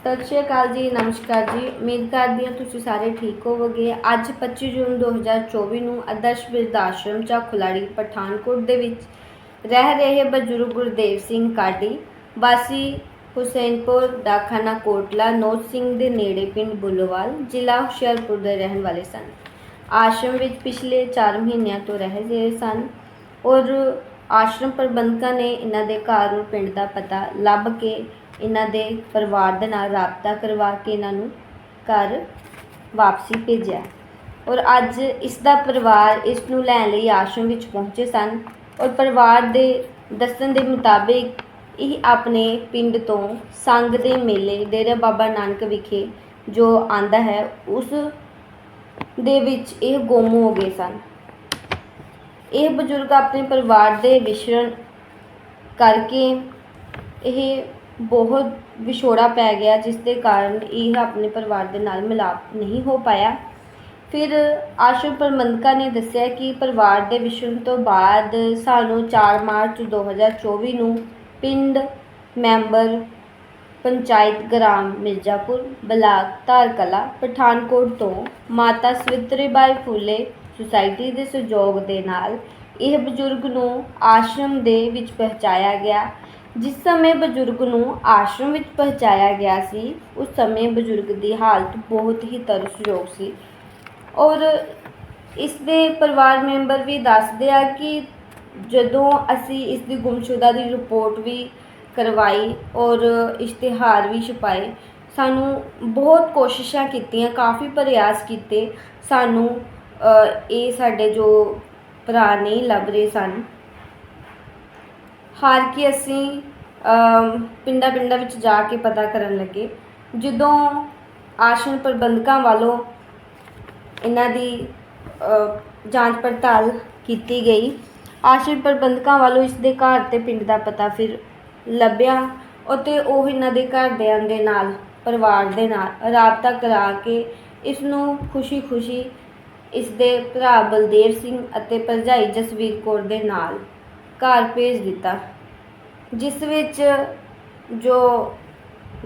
ਸਤਿ ਸ਼੍ਰੀ ਅਕਾਲ ਜੀ, ਨਮਸਕਾਰ ਜੀ। ਉਮੀਦ ਕਰਦੀ ਹਾਂ ਤੁਸੀਂ ਸਾਰੇ ਠੀਕ ਹੋਵੋਗੇ। ਅੱਜ 25 ਜੂਨ 2024 ਨੂੰ ਆਦਰਸ਼ ਬਿਰਧ ਆਸ਼ਰਮ ਚਾਖੁਲਾੜੀ ਪਠਾਨਕੋਟ ਦੇ ਵਿੱਚ ਰਹਿ ਰਹੇ ਬਜ਼ੁਰਗ ਗੁਰਦੇਵ ਸਿੰਘ ਕਾਡੀ ਵਾਸੀ ਹੁਸੈਨਪੁਰ ਡਾਖਾਨਾ ਕੋਟਲਾ ਨੋਟ ਸਿੰਘ ਦੇ ਨੇੜੇ ਪਿੰਡ ਬੁੱਲੋਵਾਲ, ਜ਼ਿਲ੍ਹਾ ਹੁਸ਼ਿਆਰਪੁਰ ਦੇ ਰਹਿਣ ਵਾਲੇ ਸਨ। ਆਸ਼ਰਮ ਵਿੱਚ ਪਿਛਲੇ 4 ਮਹੀਨਿਆਂ ਤੋਂ ਰਹਿ ਰਹੇ ਸਨ ਔਰ ਆਸ਼ਰਮ ਪ੍ਰਬੰਧਕਾਂ ਨੇ ਇਹਨਾਂ ਦੇ ਘਰ ਔਰ ਪਿੰਡ ਦਾ ਪਤਾ ਲੱਭ ਕੇ ਇਹਨਾਂ ਦੇ ਪਰਿਵਾਰ ਦੇ ਨਾਲ ਰਾਬਤਾ ਕਰਵਾ ਕੇ ਇਹਨਾਂ ਨੂੰ ਘਰ ਵਾਪਸੀ ਭੇਜਿਆ। ਔਰ ਅੱਜ ਇਸ ਦਾ ਪਰਿਵਾਰ ਇਸ ਨੂੰ ਲੈਣ ਲਈ ਆਸ਼ਰਮ ਵਿੱਚ ਪਹੁੰਚੇ ਸਨ ਔਰ ਪਰਿਵਾਰ ਦੇ ਦੱਸਣ ਦੇ ਮੁਤਾਬਿਕ ਇਹ ਆਪਣੇ ਪਿੰਡ ਤੋਂ ਸੰਗ ਦੇ ਮੇਲੇ ਡੇਰਾ ਬਾਬਾ ਨਾਨਕ ਵਿਖੇ ਜੋ ਆਂਦਾ ਹੈ, ਉਸ ਦੇ ਵਿੱਚ ਇਹ ਗੁੰਮ ਹੋ ਗਏ ਸਨ। ਇਹ ਬਜ਼ੁਰਗ ਆਪਣੇ ਪਰਿਵਾਰ ਦੇ ਵਿਛੜਨ ਕਰਕੇ ਇਹ ਬਹੁਤ ਵਿਛੋੜਾ ਪੈ ਗਿਆ, ਜਿਸ ਦੇ ਕਾਰਨ ਇਹ ਆਪਣੇ ਪਰਿਵਾਰ ਦੇ ਨਾਲ ਮਿਲਾਪ ਨਹੀਂ ਹੋ ਪਾਇਆ। ਫਿਰ ਆਸ਼ਰਮ ਪ੍ਰਬੰਧਕਾਂ ਨੇ ਦੱਸਿਆ ਕਿ ਪਰਿਵਾਰ ਦੇ ਵਿਛੜਨ ਤੋਂ ਬਾਅਦ ਸਾਨੂੰ 4 ਮਾਰਚ 2024 ਨੂੰ ਪਿੰਡ ਮੈਂਬਰ ਪੰਚਾਇਤ ਗ੍ਰਾਮ ਮਿਰਜ਼ਾਪੁਰ ਬਲਾਕ ਧਾਰਕਲਾ, ਪਠਾਨਕੋਟ ਤੋਂ ਮਾਤਾ ਸਵਿਤਰੀਬਾਈ ਫੂਲੇ ਸੁਸਾਇਟੀ ਦੇ ਸਹਿਯੋਗ ਦੇ ਨਾਲ ਇਹ ਬਜ਼ੁਰਗ ਨੂੰ ਆਸ਼ਰਮ ਦੇ ਵਿੱਚ ਪਹੁੰਚਾਇਆ ਗਿਆ। ਜਿਸ ਸਮੇਂ ਬਜ਼ੁਰਗ ਨੂੰ ਆਸ਼ਰਮ ਵਿੱਚ ਪਹੁੰਚਾਇਆ ਗਿਆ ਸੀ, ਉਸ ਸਮੇਂ ਬਜ਼ੁਰਗ ਦੀ ਹਾਲਤ ਬਹੁਤ ਹੀ ਤਰਸਯੋਗ ਸੀ। ਔਰ ਇਸ ਦੇ ਪਰਿਵਾਰ ਮੈਂਬਰ ਵੀ ਦੱਸਦੇ ਆ ਕਿ ਜਦੋਂ ਅਸੀਂ ਇਸ ਦੀ ਗੁੰਮਸ਼ੁਦਾ ਦੀ ਰਿਪੋਰਟ ਵੀ ਕਰਵਾਈ ਔਰ ਇਸ਼ਤਿਹਾਰ ਵੀ ਛਪਾਏ, ਸਾਨੂੰ ਬਹੁਤ ਕੋਸ਼ਿਸ਼ਾਂ ਕੀਤੀਆਂ, ਕਾਫੀ ਪ੍ਰਯਾਸ ਕੀਤੇ। ਸਾਨੂੰ ਇਹ ਸਾਡੇ ਜੋ ਭਰਾ ਨਹੀਂ ਲੱਭ ਰਹੇ ਸਨ। ਹਾਰ ਕੇ ਅਸੀਂ ਪਿੰਡਾਂ ਪਿੰਡਾਂ ਵਿੱਚ ਜਾ ਕੇ ਪਤਾ ਕਰਨ ਲੱਗੇ। ਜਦੋਂ ਆਸ਼ਰਮ ਪ੍ਰਬੰਧਕਾਂ ਵੱਲੋਂ ਇਹਨਾਂ ਦੀ ਜਾਂਚ ਪੜਤਾਲ ਕੀਤੀ ਗਈ ਆਸ਼ਣ ਪ੍ਰਬੰਧਕਾਂ ਵੱਲੋਂ ਇਸ ਦੇ ਘਰ ਤੇ ਪਿੰਡ ਦਾ ਪਤਾ ਫਿਰ ਲੱਭਿਆ ਅਤੇ ਉਹ ਇਹਨਾਂ ਦੇ ਘਰਦਿਆਂ ਦੇ ਨਾਲ, ਪਰਿਵਾਰ ਦੇ ਨਾਲ ਰਾਬਤਾ ਕਰਾ ਕੇ ਇਸ ਨੂੰ ਖੁਸ਼ੀ-ਖੁਸ਼ੀ ਇਸ ਦੇ ਭਰਾ ਬਲਦੇਵ ਸਿੰਘ ਅਤੇ ਭਰਜਾਈ ਜਸਵੀਰ ਕੌਰ ਦੇ ਨਾਲ ਘਰ ਭੇਜ ਦਿੱਤਾ, ਜਿਸ ਵਿੱਚ ਜੋ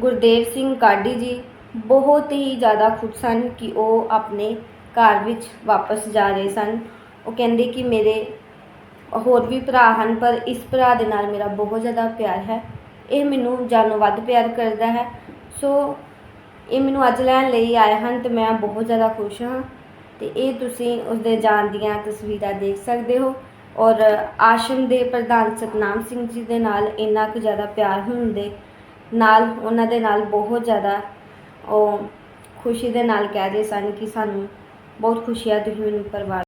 ਗੁਰਦੇਵ ਸਿੰਘ ਕਾਢੀ ਜੀ ਬਹੁਤ ਹੀ ਜ਼ਿਆਦਾ ਖੁਸ਼ ਸਨ ਕਿ ਉਹ ਆਪਣੇ ਘਰ ਵਿੱਚ ਵਾਪਸ ਜਾ ਰਹੇ ਸਨ। ਉਹ ਕਹਿੰਦੇ ਕਿ ਮੇਰੇ ਹੋਰ ਵੀ ਭਰਾ ਹਨ, ਪਰ ਇਸ ਭਰਾ ਦੇ ਨਾਲ ਮੇਰਾ ਬਹੁਤ ਜ਼ਿਆਦਾ ਪਿਆਰ ਹੈ। ਇਹ ਮੈਨੂੰ ਜਾਨੋਂ ਵੱਧ ਪਿਆਰ ਕਰਦਾ ਹੈ। ਸੋ ਇਹ ਮੈਨੂੰ ਅੱਜ ਲੈਣ ਲਈ ਆਏ ਹਨ ਤੇ ਮੈਂ ਬਹੁਤ ਜ਼ਿਆਦਾ ਖੁਸ਼ ਹਾਂ। ਤੇ ਇਹ ਤੁਸੀਂ ਉਸਦੇ ਜਾਣ ਦੀਆਂ ਤਸਵੀਰਾਂ ਦੇਖ ਸਕਦੇ ਹੋ। ਔਰ ਆਸ਼ਰਮ ਦੇ ਪ੍ਰਧਾਨ ਸਤਨਾਮ ਸਿੰਘ ਜੀ ਦੇ ਨਾਲ ਇੰਨਾ ਕੁ ਜ਼ਿਆਦਾ ਪਿਆਰ ਹੋਣ ਦੇ ਨਾਲ ਉਹਨਾਂ ਦੇ ਨਾਲ ਬਹੁਤ ਜ਼ਿਆਦਾ ਉਹ ਖੁਸ਼ੀ ਦੇ ਨਾਲ ਕਹਿ ਰਹੇ ਸਨ ਕਿ ਸਾਨੂੰ ਬਹੁਤ ਖੁਸ਼ੀ ਆ ਤੁਸੀਂ ਮੈਨੂੰ ਪਰਿਵਾਰ